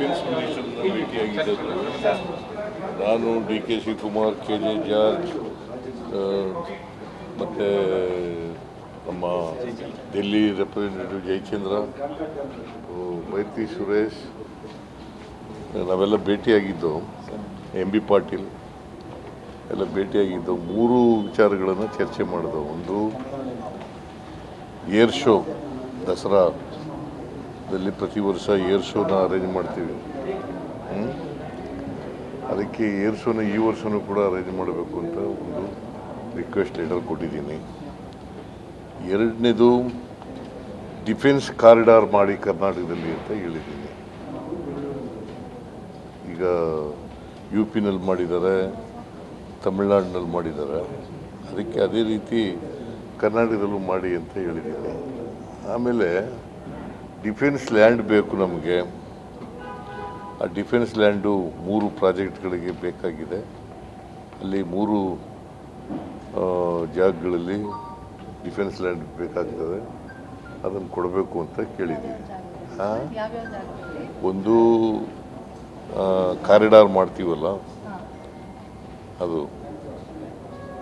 Defence ಮಿನಿಸ್ಟರ್ನ ನಾನು D K Shivakumar K J George ಮತ್ತು ನಮ್ಮ ಡೆಲ್ಲಿ ರೆಪ್ರೆಸೆಂಟೇಟಿವ್ ಜಯಚಂದ್ರ ಮೈತ್ರಿ ಸುರೇಶ್, ನಾವೆಲ್ಲ ಭೇಟಿಯಾಗಿದ್ದು ಎಂ ಬಿ ಪಾಟೀಲ್ ಎಲ್ಲ ಭೇಟಿಯಾಗಿದ್ದು, ಮೂರು ವಿಚಾರಗಳನ್ನು ಚರ್ಚೆ ಮಾಡಿದವು. ಒಂದು ಏರ್ ಶೋ ದಸರಾದಲ್ಲಿ ಪ್ರತಿ ವರ್ಷ ಏರ್ ಶೋನ ಅರೇಂಜ್ ಮಾಡ್ತೀವಿ? ಅದಕ್ಕೆ ಏರ್ ಶೋನ ಈ ವರ್ಷನೂ ಕೂಡ ಅರೇಂಜ್ ಮಾಡಬೇಕು ಅಂತ ಒಂದು ರಿಕ್ವೆಸ್ಟ್ ಲೆಟರ್ ಕೊಟ್ಟಿದ್ದೀನಿ. ಎರಡನೇದು ಡಿಫೆನ್ಸ್ ಕಾರಿಡಾರ್ ಮಾಡಿ ಕರ್ನಾಟಕದಲ್ಲಿ ಅಂತ ಹೇಳಿದ್ದೀನಿ. ಈಗ ಯು ಪಿನಲ್ಲಿ ಮಾಡಿದ್ದಾರೆ ತಮಿಳ್ನಾಡಿನಲ್ಲಿ ಮಾಡಿದ್ದಾರೆ. ಅದಕ್ಕೆ ಅದೇ ರೀತಿ ಕರ್ನಾಟಕದಲ್ಲೂ ಮಾಡಿ ಅಂತ ಹೇಳಿದ್ದೀನಿ. ಆಮೇಲೆ ಡಿಫೆನ್ಸ್ ಲ್ಯಾಂಡ್ ಬೇಕು ನಮಗೆ. ಆ ಡಿಫೆನ್ಸ್ ಲ್ಯಾಂಡು ಮೂರು ಪ್ರಾಜೆಕ್ಟ್ಗಳಿಗೆ ಬೇಕಾಗಿದೆ. ಅಲ್ಲಿ ಮೂರು ಜಾಗಗಳಲ್ಲಿ ಡಿಫೆನ್ಸ್ ಲ್ಯಾಂಡ್ ಬೇಕಾಗ್ತದೆ. ಅದನ್ನು ಕೊಡಬೇಕು ಅಂತ ಕೇಳಿದ್ದೀವಿ. ಒಂದು ಕಾರಿಡಾರ್ ಮಾಡ್ತೀವಲ್ಲ? ಅದು.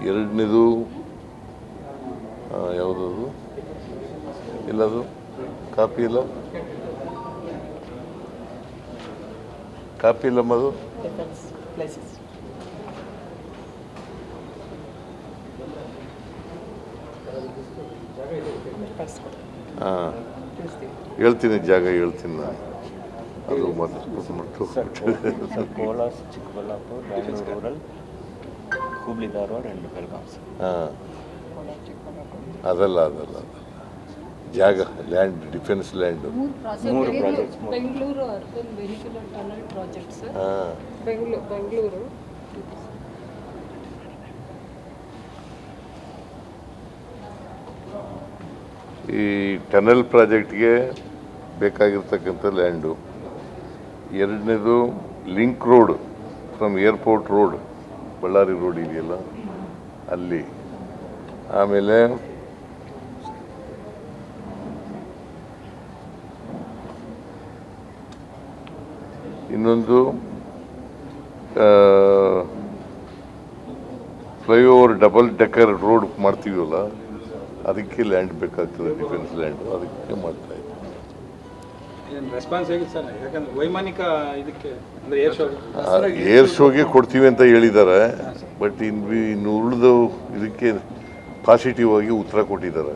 ಎರಡನೇದು ಯಾವುದದು? ಎಲ್ಲದು? ಕಾಪಿ ಇಲ್ಲ? ಮದು. ಹಾಂ. ಹೇಳ್ತೀನಿ ಜಾಗ ಹೇಳ್ತೀನಿ ನಾನು. ಅದು ಕೋಲಾರ ಚಿಕ್ಕಬಳ್ಳಾಪುರ ರೂರಲ್ ಹುಬ್ಳಿ ಧಾರವಾಡ ಆ್ಯಂಡ್ ಬೆಳಗಾಂ ಹಾಂ. ಅದಲ್ಲ ಅದಲ್ಲ. ಜಾಗ ಲ್ಯಾಂಡ್ ಡಿಫೆನ್ಸ್ ಲ್ಯಾಂಡ್ ಮೂರು project Bengaluru urban vehicular tunnel project sir ಹಾಂ. ಬೆಂಗಳೂರು ಬೆಂಗಳೂರು ಈ ಟನಲ್ ಪ್ರಾಜೆಕ್ಟ್ಗೆ ಬೇಕಾಗಿರ್ತಕ್ಕಂಥ ಲ್ಯಾಂಡು ಎರಡನೇದು link road from airport road Ballari road ಇದೆಯಲ್ಲ? ಅಲ್ಲಿ. ಆಮೇಲೆ ಇನ್ನೊಂದು ಫ್ಲೈಓವರ್ ಡಬಲ್ ಡೆಕರ್ ರೋಡ್ ಮಾಡ್ತೀವಲ್ಲ ಅದಕ್ಕೆ ಲ್ಯಾಂಡ್ ಬೇಕಾಗ್ತದೆ ಡಿಫೆನ್ಸ್ ಲ್ಯಾಂಡ್ ಅದಕ್ಕೆ ಮಾಡ್ತಾ ಇದ್ದೀವಿ ಏನು ರೆಸ್ಪಾನ್ಸ್ ಹೇಗಿದೆ ಸರ್? ಯಾಕಂದ್ರೆ ವೈಮಾನಿಕ ಇದಕ್ಕೆ ಅಂದರೆ ಏರ್ ಶೋ ಏರ್ ಶೋಗೆ ಕೊಡ್ತೀವಿ ಅಂತ ಹೇಳಿದ್ದಾರೆ ಬಟ್ ಇನ್ನು ಇನ್ನು ಉಳಿದು ಇದಕ್ಕೆ ಪಾಸಿಟಿವ್ ಆಗಿ ಉತ್ತರ ಕೊಟ್ಟಿದ್ದಾರೆ.